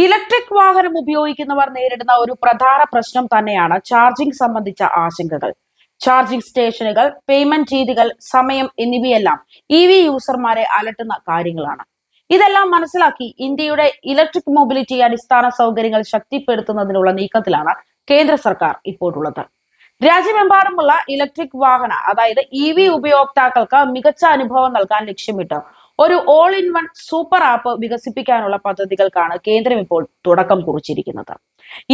Electric വാഹനം ഉപയോഗിക്കുന്നവർ നേരിടുന്ന ഒരു പ്രധാന പ്രശ്നം തന്നെയാണ് ചാർജിംഗ് സംബന്ധിച്ച ആശങ്കകൾ. ചാർജിംഗ് സ്റ്റേഷനുകൾ പേയ്മെന്റ് രീതികൾ സമയം എന്നിവയെല്ലാം ഇ വി യൂസർമാരെ അലട്ടുന്ന കാര്യങ്ങളാണ്. ഇതെല്ലാം മനസ്സിലാക്കി ഇന്ത്യയുടെ ഇലക്ട്രിക് മൊബിലിറ്റി അടിസ്ഥാന സൗകര്യങ്ങൾ ശക്തിപ്പെടുത്തുന്നതിനുള്ള നീക്കത്തിലാണ് കേന്ദ്ര സർക്കാർ ഇപ്പോഴുള്ളത്. രാജ്യമെമ്പാടുമുള്ള ഇലക്ട്രിക് വാഹന അതായത് ഇ വി ഉപയോക്താക്കൾക്ക് മികച്ച അനുഭവം നൽകാൻ ലക്ഷ്യമിട്ട് ഒരു all in one super app വികസിപ്പിക്കാനുള്ള പദ്ധതികൾക്കാണ് കേന്ദ്രം ഇപ്പോൾ തുടക്കം കുറിച്ചിരിക്കുന്നത്.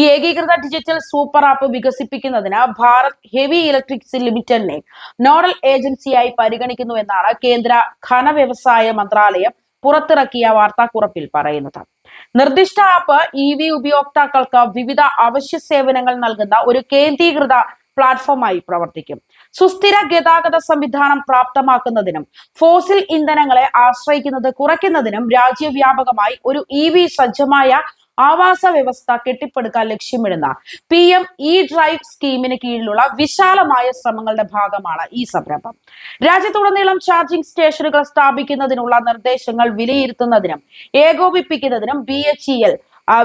ഈ ഏകീകൃത ഡിജിറ്റൽ സൂപ്പർ ആപ്പ് വികസിപ്പിക്കുന്നതിന് ഭാരത് ഹെവി ഇലക്ട്രിക്സ് ലിമിറ്റഡിനെ നോഡൽ ഏജൻസിയായി പരിഗണിക്കുന്നു എന്നാണ് കേന്ദ്ര ഖന വ്യവസായ മന്ത്രാലയം പുറത്തിറക്കിയ വാർത്താക്കുറിപ്പിൽ പറയുന്നത്. നിർദ്ദിഷ്ട ആപ്പ് ഇ വി ഉപയോക്താക്കൾക്ക് വിവിധ അവശ്യ സേവനങ്ങൾ നൽകുന്ന ഒരു കേന്ദ്രീകൃത പ്ലാറ്റ്ഫോമായി പ്രവർത്തിക്കും. സുസ്ഥിര ഗതാഗത സംവിധാനം പ്രാപ്തമാക്കുന്നതിനും ഫോസിൽ ഇന്ധനങ്ങളെ ആശ്രയിക്കുന്നത് കുറയ്ക്കുന്നതിനും രാജ്യവ്യാപകമായി ഒരു ഇ വി സജ്ജമായ ആവാസ വ്യവസ്ഥ കെട്ടിപ്പടുക്കാൻ ലക്ഷ്യമിടുന്ന പി എം ഇ ഡ്രൈവ് സ്കീമിന് കീഴിലുള്ള വിശാലമായ ശ്രമങ്ങളുടെ ഭാഗമാണ് ഈ സംരംഭം. രാജ്യത്തുടനീളം ചാർജിംഗ് സ്റ്റേഷനുകൾ സ്ഥാപിക്കുന്നതിനുള്ള നിർദ്ദേശങ്ങൾ വിലയിരുത്തുന്നതിനും ഏകോപിപ്പിക്കുന്നതിനും ബി എച്ച് ഇ എൽ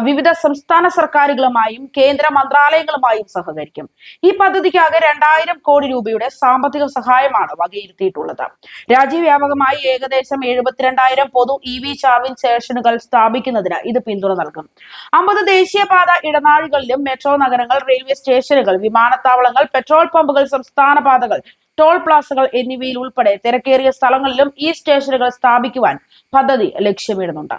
വിവിധ സംസ്ഥാന സർക്കാരുകളുമായും കേന്ദ്ര മന്ത്രാലയങ്ങളുമായും സഹകരിക്കും. ഈ പദ്ധതിക്കാകെ രണ്ടായിരം കോടി രൂപയുടെ സാമ്പത്തിക സഹായമാണ് വകയിരുത്തിയിട്ടുള്ളത്. രാജ്യവ്യാപകമായി ഏകദേശം എഴുപത്തിരണ്ടായിരം പൊതു ഇ വി ചാർജിംഗ് സ്റ്റേഷനുകൾ സ്ഥാപിക്കുന്നതിന് ഇത് പിന്തുണ നൽകും. അമ്പത് ദേശീയപാത ഇടനാഴികളിലും മെട്രോ നഗരങ്ങൾ റെയിൽവേ സ്റ്റേഷനുകൾ വിമാനത്താവളങ്ങൾ പെട്രോൾ പമ്പുകൾ സംസ്ഥാന പാതകൾ ടോൾ പ്ലാസകൾ എന്നിവയിൽ ഉൾപ്പെടെ തിരക്കേറിയ സ്ഥലങ്ങളിലും ഈ സ്റ്റേഷനുകൾ സ്ഥാപിക്കുവാൻ പദ്ധതി ലക്ഷ്യമിടുന്നുണ്ട്.